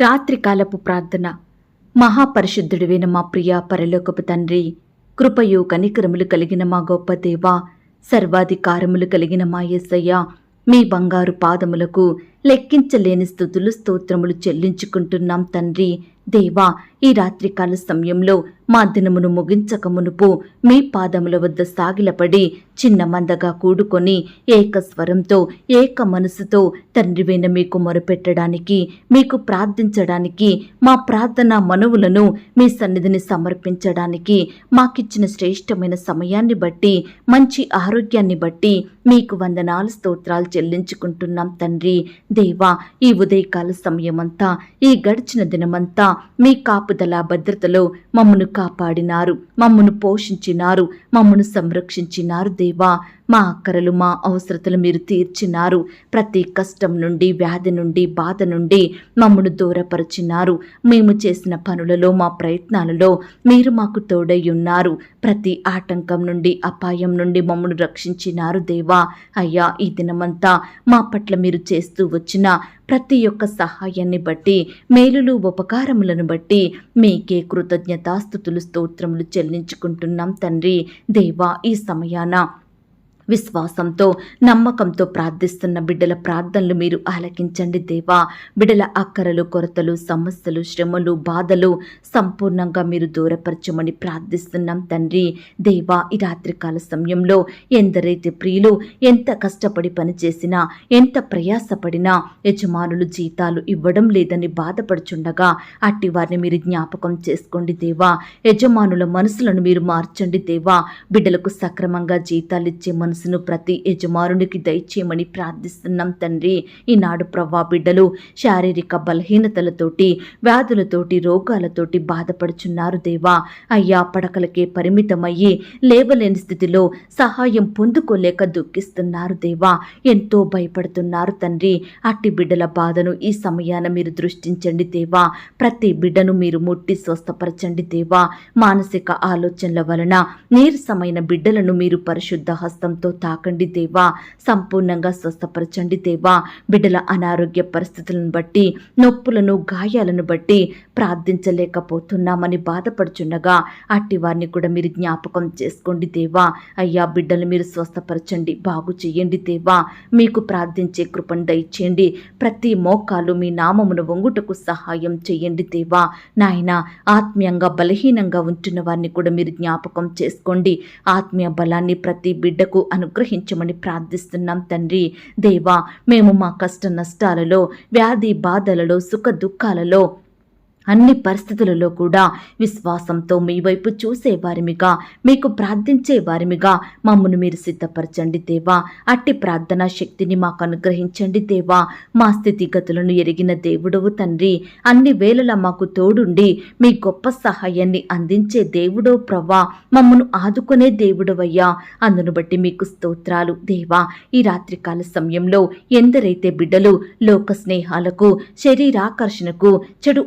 రాత్రికాలపు ప్రార్థన. మహాపరిశుద్ధుడివైన మా ప్రియ పరలోకపు తండ్రి కృపయు కనికరములు కలిగిన మా గొప్ప దేవ సర్వాధికారములు కలిగిన మా యేసయ్య మీ బంగారు పాదములకు లెక్కించలేని స్థుతులు స్తోత్రములు చెల్లించుకుంటున్నాం తండ్రి. దేవా ఈ రాత్రికాల సమయంలో మా దినమును ముగించక మునుపు మీ పాదముల వద్ద సాగిలపడి చిన్న మందగా కూడుకొని ఏక స్వరంతో ఏక మనసుతో తండ్రివైన మీకు మొరపెట్టడానికి మీకు ప్రార్థించడానికి మా ప్రార్థన మనవులను మీ సన్నిధిని సమర్పించడానికి మాకిచ్చిన శ్రేష్టమైన సమయాన్ని బట్టి మంచి ఆరోగ్యాన్ని బట్టి మీకు వందనాలు స్తోత్రాలు చెల్లించుకుంటున్నాం తండ్రి. దేవా ఈ ఉదయకాల సమయమంతా ఈ గడిచిన దినమంతా మీ కాపుదల భద్రతలో మమ్మను కాపాడినారు మమ్మను పోషించినారు మమ్మను సంరక్షించినారు దేవా. మా అక్కరలు మా అవసరతలు మీరు తీర్చినారు. ప్రతి కష్టం నుండి వ్యాధి నుండి బాధ నుండి మమ్మను దూరపరిచినారు. మేము చేసిన పనులలో మా ప్రయత్నాలలో మీరు మాకు తోడై ఉన్నారు. ప్రతి ఆటంకం నుండి అపాయం నుండి మమ్మను రక్షించినారు దేవా. అయ్యా ఈ దినమంతా మా పట్ల మీరు చేస్తూ వచ్చిన ప్రతి ఒక్క సహాయాన్ని బట్టి మేలులు ఉపకారములను బట్టి మీకే కృతజ్ఞతాస్థుతులు స్తోత్రములు చెల్లించుకుంటున్నాం తండ్రి. దేవా ఈ సమయాన విశ్వాసంతో నమ్మకంతో ప్రార్థిస్తున్న బిడ్డల ప్రార్థనలు మీరు ఆలకించండి దేవా. బిడ్డల అక్కరలు కొరతలు సమస్యలు శ్రమలు బాధలు సంపూర్ణంగా మీరు దూరపరచమని ప్రార్థిస్తున్నాం తండ్రి. దేవా ఈ రాత్రికాల సమయంలో ఎందరైతే ప్రియులు ఎంత కష్టపడి పనిచేసినా ఎంత ప్రయాసపడినా యజమానులు జీతాలు ఇవ్వడం లేదని బాధపడుచుండగా అట్టి వారిని మీరు జ్ఞాపకం చేసుకోండి దేవా. యజమానుల మనసులను మీరు మార్చండి దేవా. బిడ్డలకు సక్రమంగా జీతాలు ఇచ్చే మనసును ప్రతి యజమానునికి దయచేయమని ప్రార్థిస్తున్నాం తండ్రి. ఈనాడు ప్రవ్వా బిడ్డలు శారీరక బలహీనతలతోటి వ్యాధులతోటి రోగాలతోటి బాధపడుచున్నారు దేవా. అయ్యా పడకలకే పరిమితమయ్యి లేవలేని స్థితిలో సహాయం పొందుకోలేక దుఃఖిస్తున్నారు దేవా. ఎంతో భయపడుతున్నారు తండ్రి. అట్టి బిడ్డల బాధను ఈ సమయాన మీరు దృష్టించండి దేవా. ప్రతి బిడ్డను మీరు ముట్టి స్వస్థపరచండి దేవా. మానసిక ఆలోచనల వలన నీరసమైన బిడ్డలను మీరు పరిశుద్ధ హస్తంతో తాకండి దేవా. సంపూర్ణంగా స్వస్థపరచండి దేవా. బిడ్డల అనారోగ్య పరిస్థితులను బట్టి నొప్పులను గాయాలను బట్టి ప్రార్థించలేకపోతున్నామని బాధపడుచుండగా అట్టి వారిని కూడా మీరు జ్ఞాపకం చేసుకోండి దేవా. అయ్యా బిడ్డలు మీరు స్వస్థపరచండి బాగు చేయండి దేవా. మీకు ప్రార్థించే కృపను దయచేయండి. ప్రతి మోకాలు మీ నామమును వంగుటకు సహాయం చేయండి దేవా. నాయన ఆత్మీయంగా బలహీనంగా ఉంటున్న వారిని కూడా మీరు జ్ఞాపకం చేసుకోండి. ఆత్మీయ బలాన్ని ప్రతి బిడ్డకు అనుగ్రహించమని ప్రార్థిస్తున్నాం తండ్రి. దేవా మేము మా కష్ట నష్టాలలో వ్యాధి బాధలలో సుఖ దుఃఖాలలో అన్ని పరిస్థితులలో కూడా విశ్వాసంతో మీ వైపు చూసేవారిమిగా మీకు ప్రార్థించే వారిమిగా మమ్మను మీరు సిద్ధపరచండి దేవా. అట్టి ప్రార్థనా శక్తిని మాకు అనుగ్రహించండి దేవా. మా స్థితిగతులను ఎరిగిన దేవుడవు తండ్రి అన్ని వేళలా మాకు తోడుండి మీ గొప్ప సహాయాన్ని అందించే దేవుడో ప్రవ్వా మమ్మను ఆదుకునే దేవుడవయ్యా. అందును బట్టి మీకు స్తోత్రాలు దేవా. ఈ రాత్రికాల సమయంలో ఎందరైతే బిడ్డలు లోక స్నేహాలకు శరీరాకర్షణకు చెడు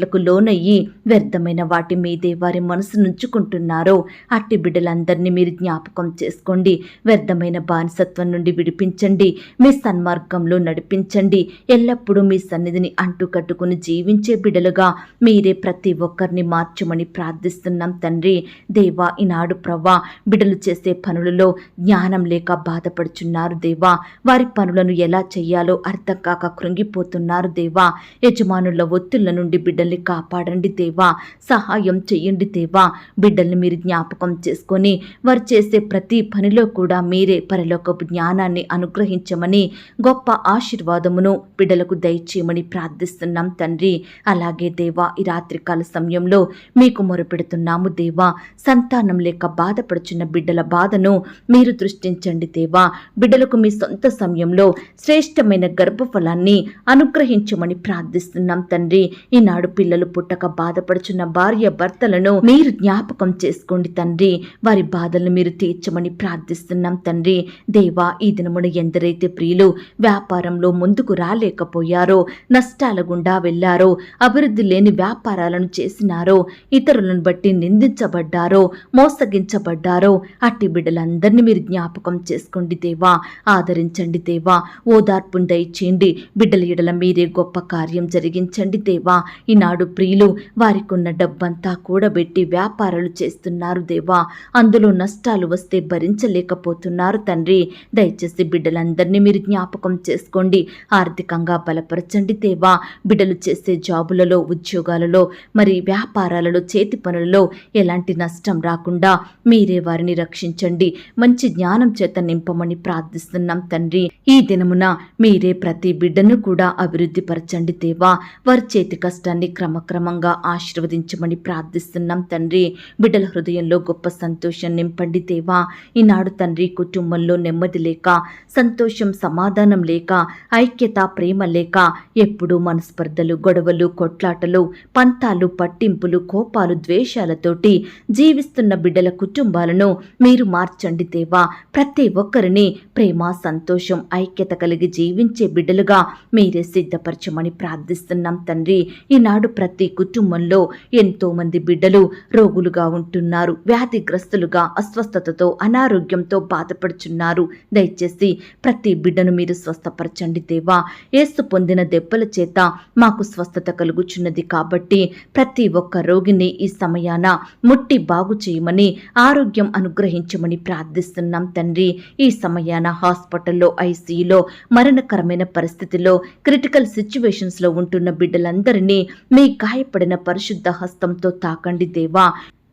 అలవాట్లకు లోనయ్యి వ్యర్థమైన వాటి మీదే వారి మనసు నుంచుకుంటున్నారో అట్టి బిడ్డలందరినీ మీరు జ్ఞాపకం చేసుకోండి. వ్యర్థమైన బానిసత్వం నుండి విడిపించండి. మీ సన్మార్గంలో నడిపించండి. ఎల్లప్పుడూ మీ సన్నిధిని అంటుకట్టుకుని జీవించే బిడ్డలుగా మీరే ప్రతి ఒక్కరిని మార్చమని ప్రార్థిస్తున్నాం తండ్రి. దేవా ఈనాడు ప్రవ్వా బిడ్డలు చేసే పనులలో జ్ఞానం లేక బాధపడుచున్నారు దేవా. వారి పనులను ఎలా చేయాలో అర్థం కాక కృంగిపోతున్నారు దేవా. యజమానుల ఒత్తిళ్ళ నుండి బిడ్డలు మమ్మల్ని కాపాడండి దేవా. సహాయం చెయ్యండి దేవా. బిడ్డల్ని మీరు జ్ఞాపకం చేసుకొని వారు చేసే ప్రతి పనిలో కూడా మీరే పరలోకపు జ్ఞానాన్ని అనుగ్రహించమని గొప్ప ఆశీర్వాదమును బిడ్డలకు దయచేయమని ప్రార్థిస్తున్నాం తండ్రి. అలాగే దేవా ఈ రాత్రికాల సమయంలో మీకు మొరపెడుతున్నాము దేవా. సంతానం లేక బాధపడుచున్న బిడ్డల బాధను మీరు దృష్టించండి దేవా. బిడ్డలకు మీ సొంత సమయంలో శ్రేష్టమైన గర్భఫలాన్ని అనుగ్రహించమని ప్రార్థిస్తున్నాం తండ్రి. ఈనాడు పిల్లలు పుట్టక బాధపడుచున్న భార్య భర్తలను మీరు జ్ఞాపకం చేసుకోండి తండ్రి. వారి బాధలను మీరు తీర్చమని ప్రార్థిస్తున్నాం తండ్రి. దేవా ఈ దినమున ఎందరైతే ప్రియులు వ్యాపారంలో ముందుకు రాలేకపోయారో నష్టాల గుండా వెళ్ళారో అభివృద్ధి లేని వ్యాపారాలను చేసినారో ఇతరులను బట్టి నిందించబడ్డారో మోసగించబడ్డారో అట్టి బిడ్డలందరినీ మీరు జ్ఞాపకం చేసుకోండి దేవా. ఆదరించండి దేవా. ఓదార్పును దయచేయండి. బిడ్డల ఎడల మీరే గొప్ప కార్యం జరిగించండి దేవా. ఈనాడు ప్రియులు. వారికున్న డబ్బంతా కూడబెట్టి వ్యాపారాలు చేస్తున్నారు దేవా. అందులో నష్టాలు వస్తే భరించలేకపోతున్నారు తండ్రి. దయచేసి బిడ్డలందరినీ మీరు జ్ఞాపకం చేసుకోండి. ఆర్థికంగా బలపరచండి దేవా. బిడ్డలు చేసే జాబులలో ఉద్యోగాలలో మరి వ్యాపారాలలో చేతి పనులలో ఎలాంటి నష్టం రాకుండా మీరే వారిని రక్షించండి. మంచి జ్ఞానం చేత నింపమని ప్రార్థిస్తున్నాం తండ్రి. ఈ దినమున మీరే ప్రతి బిడ్డను కూడా అభివృద్ధి పరచండి దేవా. వారి చేతి కష్టాన్ని క్రమక్రమంగా ఆశీర్వదించమని ప్రార్థిస్తున్నాం తండ్రి. బిడ్డల హృదయంలో గొప్ప సంతోషం నింపండి దేవా. ఈనాడు తండ్రి కుటుంబంలో నెమ్మది లేక సంతోషం సమాధానం లేక ఐక్యత ప్రేమ లేక ఎప్పుడూ మనస్పర్ధలు గొడవలు కొట్లాటలు పంతాలు పట్టింపులు కోపాలు ద్వేషాలతోటి జీవిస్తున్న బిడ్డల కుటుంబాలను మీరు మార్చండి దేవా. ప్రతి ఒక్కరిని ప్రేమ సంతోషం ఐక్యత కలిగి జీవించే బిడ్డలుగా మీరే సిద్ధపరచమని ప్రార్థిస్తున్నాం తండ్రి. ఈనాడు ప్రతి కుటుంబంలో ఎంతో మంది బిడ్డలు రోగులుగా ఉంటున్నారు వ్యాధిగ్రస్తులుగా అస్వస్థతతో అనారోగ్యంతో బాధపడుచున్నారు. దయచేసి ప్రతి బిడ్డను మీరు స్వస్థపరచండి దేవా. ఏసు పొందిన దెబ్బల చేత మాకు స్వస్థత కలుగుచున్నది కాబట్టి ప్రతి ఒక్క రోగిని ఈ సమయాన ముట్టి బాగు చేయమని ఆరోగ్యం అనుగ్రహించమని ప్రార్థిస్తున్నాం తండ్రి. ఈ సమయాన హాస్పిటల్లో ఐసీయూలో మరణకరమైన పరిస్థితిలో క్రిటికల్ సిచ్యువేషన్స్లో ఉంటున్న బిడ్డలందరినీ మీ గాయపడిన పరిశుద్ధ హస్తంతో తాకండి దేవా.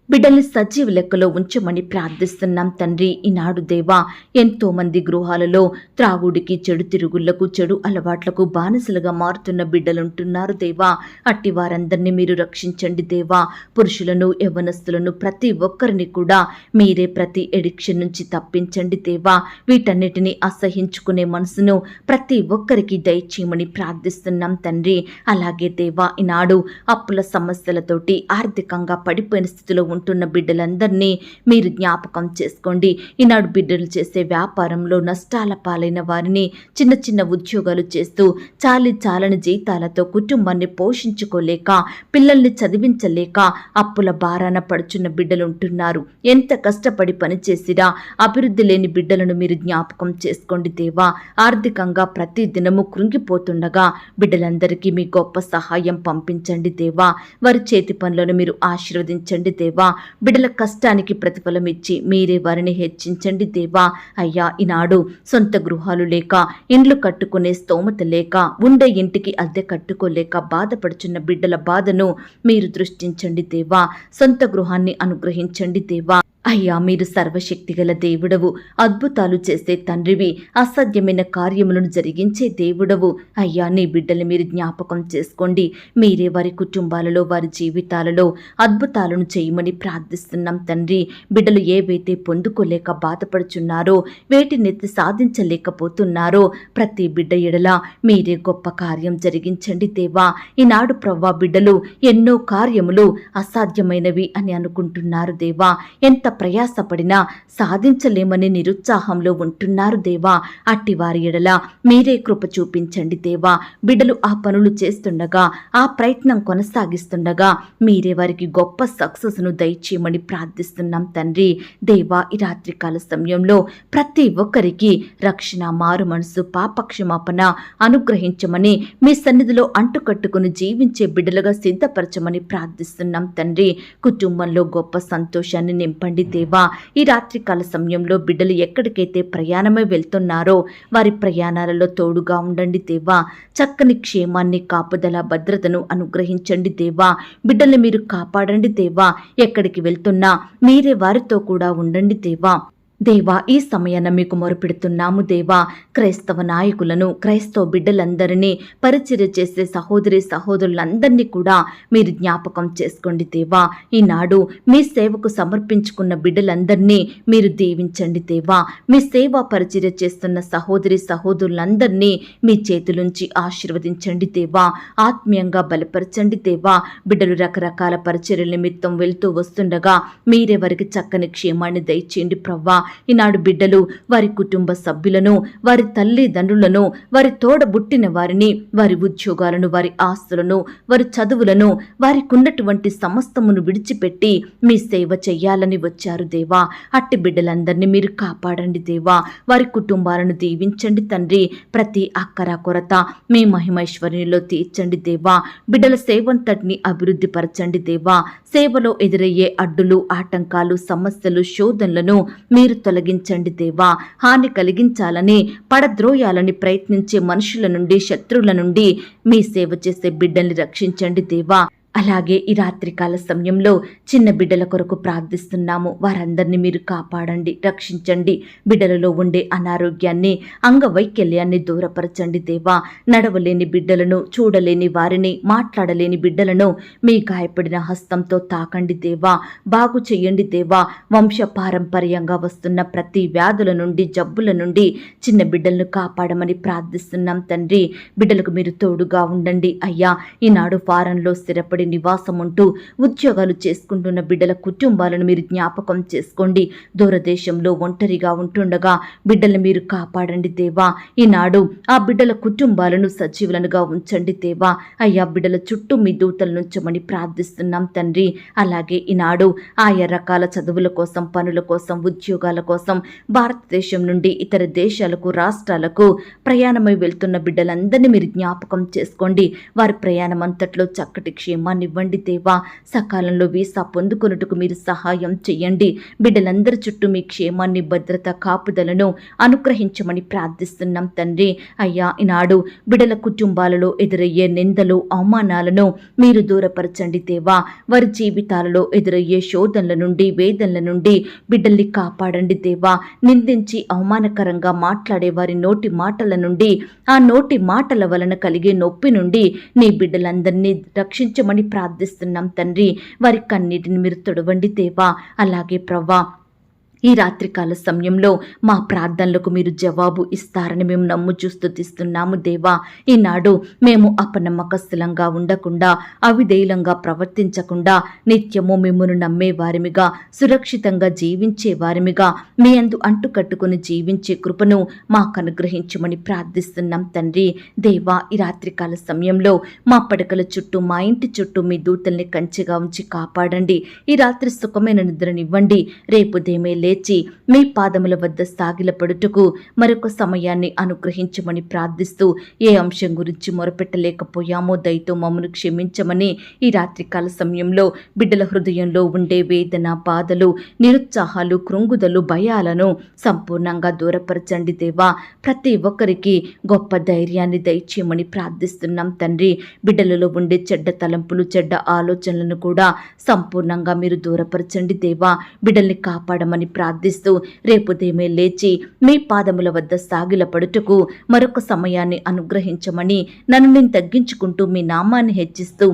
బిడ్డల్ని సజీవ లెక్కలో ఉంచమని ప్రార్థిస్తున్నాం తండ్రి. ఈనాడు దేవా ఎంతో మంది గృహాలలో త్రాగుడికి చెడు తిరుగుళ్ళకు చెడు అలవాట్లకు బానిసలుగా మారుతున్న బిడ్డలుంటున్నారు దేవా. అట్టి వారందరినీ మీరు రక్షించండి దేవా. పురుషులను యవ్వనస్తులను ప్రతి ఒక్కరిని కూడా మీరే ప్రతి ఎడిక్షన్ నుంచి తప్పించండి దేవా. వీటన్నిటిని అసహించుకునే మనసును ప్రతి ఒక్కరికి దయచేయమని ప్రార్థిస్తున్నాం తండ్రి. అలాగే దేవా ఈనాడు అప్పుల సమస్యలతోటి ఆర్థికంగా పడిపోయిన స్థితిలో ఉంటున్న బిడ్డలందరినీ మీరు జ్ఞాపకం చేసుకోండి. ఈనాడు బిడ్డలు చేసే వ్యాపారంలో నష్టాల పాలైన వారిని చిన్న చిన్న ఉద్యోగాలు చేస్తూ చాలి చాలని జీతాలతో కుటుంబాన్ని పోషించుకోలేక పిల్లల్ని చదివించలేక అప్పుల భారాన పడుచున్న బిడ్డలు ఉంటున్నారు ఎంత కష్టపడి పనిచేసినా అభివృద్ధి లేని బిడ్డలను మీరు జ్ఞాపకం చేసుకోండి దేవా. ఆర్థికంగా ప్రతి దినము కృంగిపోతుండగా బిడ్డలందరికీ మీ గొప్ప సహాయం పంపించండి దేవా. వారి చేతి పనులను మీరు ఆశీర్వదించండి దేవా. బిడ్డల కష్టానికి ప్రతిఫలం ఇచ్చి మీరే వారిని హెచ్చించండి దేవా. అయ్యా ఈనాడు సొంత గృహాలు లేక ఇండ్లు కట్టుకునే స్తోమత లేక ఉండే ఇంటికి అద్దె కట్టుకోలేక బాధపడుచున్న బిడ్డల బాధను మీరు దృష్టించండి దేవా. సొంత గృహాన్ని అనుగ్రహించండి దేవా. అయ్యా మీరు సర్వశక్తిగల దేవుడవు. అద్భుతాలు చేసే తండ్రివి. అసాధ్యమైన కార్యములను జరిగించే దేవుడవు. అయ్యా నీ బిడ్డలు మీరు జ్ఞాపకం చేసుకోండి. మీరే వారి కుటుంబాలలో వారి జీవితాలలో అద్భుతాలను చేయమని ప్రార్థిస్తున్నాం తండ్రి. బిడ్డలు ఏవైతే పొందుకోలేక బాధపడుచున్నారో వేటినెత్తి సాధించలేకపోతున్నారో ప్రతి బిడ్డ ఎడల మీరే గొప్ప కార్యం జరిగించండి దేవా. ఈనాడు ప్రవ్వా బిడ్డలు ఎన్నో కార్యములు అసాధ్యమైనవి అని అనుకుంటున్నారు దేవా. ఎంత ప్రయాసపడినా సాధించలేమని నిరుత్సాహంలో ఉంటున్నారు దేవా. అట్టి వారి ఎడల మీరే కృప చూపించండి దేవా. బిడ్డలు ఆ పనులు చేస్తుండగా ఆ ప్రయత్నం కొనసాగిస్తుండగా మీరే వారికి గొప్ప సక్సెస్ను దయచేయమని ప్రార్థిస్తున్నాం తండ్రి. దేవా ఈ రాత్రికాల సమయంలో ప్రతి ఒక్కరికి రక్షణ మారు మనసు పాపక్షమాపణ అనుగ్రహించమని మీ సన్నిధిలో అంటుకట్టుకుని జీవించే బిడ్డలుగా సిద్ధపరచమని ప్రార్థిస్తున్నాం తండ్రి. కుటుంబంలో గొప్ప సంతోషాన్ని నింపండి దేవా ఈ రాత్రికాల సమయంలో బిడ్డలు ఎక్కడికైతే ప్రయాణమై వెళ్తున్నారో వారి ప్రయాణాలలో తోడుగా ఉండండి దేవా. చక్కని క్షేమాన్ని కాపుదల భద్రతను అనుగ్రహించండి దేవా. బిడ్డల్ని మీరు కాపాడండి దేవా. ఎక్కడికి వెళ్తున్నా మీరే వారితో కూడా ఉండండి దేవా. దేవా ఈ సమయాన మీకు మొరపెడుతున్నాము దేవా. క్రైస్తవ నాయకులను క్రైస్తవ బిడ్డలందరినీ పరిచర్య చేసే సహోదరి సహోదరులందరినీ కూడా మీరు జ్ఞాపకం చేసుకోండి దేవా. ఈనాడు మీ సేవకు సమర్పించుకున్న బిడ్డలందరినీ మీరు దీవించండి దేవా. మీ సేవా పరిచర్య చేస్తున్న సహోదరి సహోదరులందరినీ మీ చేతులుంచి ఆశీర్వదించండి దేవా. ఆత్మీయంగా బలపరచండి దేవా. బిడ్డలు రకరకాల పరిచర్యల నిమిత్తం వెళ్తూ వస్తుండగా మీరే వారికి చక్కని క్షేమాన్ని దయచేయండి ప్రవ్వా. ఈనాడు బిడ్డలు వారి కుటుంబ సభ్యులను వారి తల్లిదండ్రులను వారి తోడబుట్టిన వారిని వారి ఉద్యోగాలను వారి ఆస్తులను వారి చదువులను వారికున్నటువంటి సమస్తమును విడిచిపెట్టి మీ సేవ చెయ్యాలని వచ్చారు దేవా. అట్టి బిడ్డలందరినీ మీరు కాపాడండి దేవా. వారి కుటుంబాలను దీవించండి తండ్రి. ప్రతి అక్కర కొరత మీ మహిమైశ్వర్యంలో తీర్చండి దేవా. బిడ్డల సేవంతటిని అభివృద్ధి పరచండి దేవా. సేవలో ఎదురయ్యే అడ్డులు ఆటంకాలు సమస్యలు శోధనలను మీరు తొలగించండి దేవా. హాని కలిగించాలని పడద్రోయాలని ప్రయత్నించే మనుషుల నుండి శత్రువుల నుండి మీ సేవ చేసే బిడ్డల్ని రక్షించండి దేవా. అలాగే ఈ రాత్రికాల సమయంలో చిన్న బిడ్డల కొరకు ప్రార్థిస్తున్నాము. వారందరినీ మీరు కాపాడండి రక్షించండి. బిడ్డలలో ఉండే అనారోగ్యాన్ని అంగవైకల్యాన్ని దూరపరచండి దేవా. నడవలేని బిడ్డలను చూడలేని వారిని మాట్లాడలేని బిడ్డలను మీ గాయపడిన హస్తంతో తాకండి దేవా. బాగు చెయ్యండి దేవా. వంశ పారంపర్యంగా వస్తున్న ప్రతి వ్యాధుల నుండి జబ్బుల నుండి చిన్న బిడ్డలను కాపాడమని ప్రార్థిస్తున్నాం తండ్రి. బిడ్డలకు మీరు తోడుగా ఉండండి. అయ్యా ఈనాడు ఫారంలో స్థిరపడి నివాసం ఉంటూ ఉద్యోగాలు చేసుకుంటున్న బిడ్డల కుటుంబాలను మీరు జ్ఞాపకం చేసుకోండి. దూరదేశంలో ఒంటరిగా ఉంటుండగా బిడ్డలను మీరు కాపాడండి దేవా. ఈనాడు ఆ బిడ్డల కుటుంబాలను సజీవులనుగా ఉంచండి దేవా. అయ్యా బిడ్డల చుట్టూ మీ దూతలు నుంచమని ప్రార్థిస్తున్నాం తండ్రి. అలాగే ఈనాడు ఆయా రకాల చదువుల కోసం పనుల కోసం ఉద్యోగాల కోసం భారతదేశం నుండి ఇతర దేశాలకు రాష్ట్రాలకు ప్రయాణమై వెళ్తున్న బిడ్డలందరినీ మీరు జ్ఞాపకం చేసుకోండి. వారి ప్రయాణం అంతట్లో చక్కటి క్షేమాన్ని ఇవ్వండి దేవా. సకాలంలో వీసా పొందుకొనుటకు మీరు సహాయం చేయండి బిడ్డలందరి చుట్టూ మీ క్షేమాన్ని భద్రత కాపుదలను అనుగ్రహించమని ప్రార్థిస్తున్నాం తండ్రి. అయ్యా ఈనాడు బిడ్డల కుటుంబాలలో ఎదురయ్యే నిందలు అవమానాలను మీరు దూరపరచండి దేవా. వారి జీవితాలలో ఎదురయ్యే శోధనల నుండి వేదనల నుండి బిడ్డల్ని కాపాడండి దేవా. నిందించి అవమానకరంగా మాట్లాడే వారి నోటి మాటల నుండి ఆ నోటి మాటల వలన కలిగే నొప్పి నుండి నీ బిడ్డలందరినీ రక్షించమని ప్రార్థిస్తున్నాం తండ్రి. వారి కన్నీటిని మీరు తొడవండి దేవా. అలాగే ప్రవ్వా ఈ రాత్రికాల సమయంలో మా ప్రార్థనలకు మీరు జవాబు ఇస్తారని మేము నమ్ముచూ స్తుతిస్తున్నాము దేవా. ఈనాడు మేము అపనమ్మకస్తులంగా ఉండకుండా అవిధేయులంగా ప్రవర్తించకుండా నిత్యము మిమ్మను నమ్మే వారిమిగా సురక్షితంగా జీవించే వారిమిగా మీ అందు అంటుకట్టుకుని జీవించే కృపను మాకు అనుగ్రహించమని ప్రార్థిస్తున్నాం తండ్రి. దేవా ఈ రాత్రికాల సమయంలో మా పడకల చుట్టూ మా ఇంటి చుట్టూ మీ దూతల్ని కంచెగా ఉంచి కాపాడండి. ఈ రాత్రి సుఖమైన నిద్రనివ్వండి. రేపు దేమే లేచి మీ పాదముల వద్ద సాగిలపడుటకు మరొక సమయాన్ని అనుగ్రహించమని ప్రార్థిస్తూ ఏ అంశం గురించి మొరపెట్టలేకపోయామో దయతో మమ్మను క్షమించమని ఈ రాత్రికాల సమయంలో బిడ్డల హృదయంలో ఉండే వేదన బాధలు నిరుత్సాహాలు కృంగుదలు భయాలను సంపూర్ణంగా దూరపరచండి దేవా. ప్రతి ఒక్కరికి గొప్ప ధైర్యాన్ని దయచేయమని ప్రార్థిస్తున్నాం తండ్రి. బిడ్డలలో ఉండే చెడ్డ తలంపులు చెడ్డ ఆలోచనలను కూడా సంపూర్ణంగా మీరు దూరపరచండి దేవా. బిడ్డల్ని కాపాడమని ప్రార్థిస్తూ రేపు దేమే లేచి మీ పాదముల వద్ద సాగిలపడుటకు మరొక సమయాన్ని అనుగ్రహించమని నన్ను నేను తగ్గించుకుంటూ మీ నామాన్ని హెచ్చిస్తూ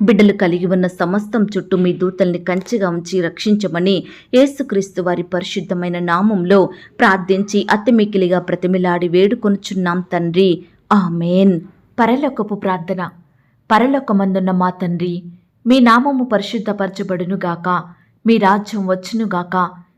బిడ్డలు కలిగి ఉన్న సమస్తం చుట్టూ మీ దూతల్ని కంచెగా ఉంచి రక్షించమని యేసుక్రీస్తు వారి పరిశుద్ధమైన నామంలో ప్రార్థించి అతిమికిలిగా ప్రతిమిలాడి వేడుకొనుచున్నాం తండ్రి. ఆమెన్. పరలోకపు ప్రార్థన. పరలోకమందున్న మా తండ్రి మీ నామము పరిశుద్ధపరచబడునుగాక మీ రాజ్యం వచ్చునుగాక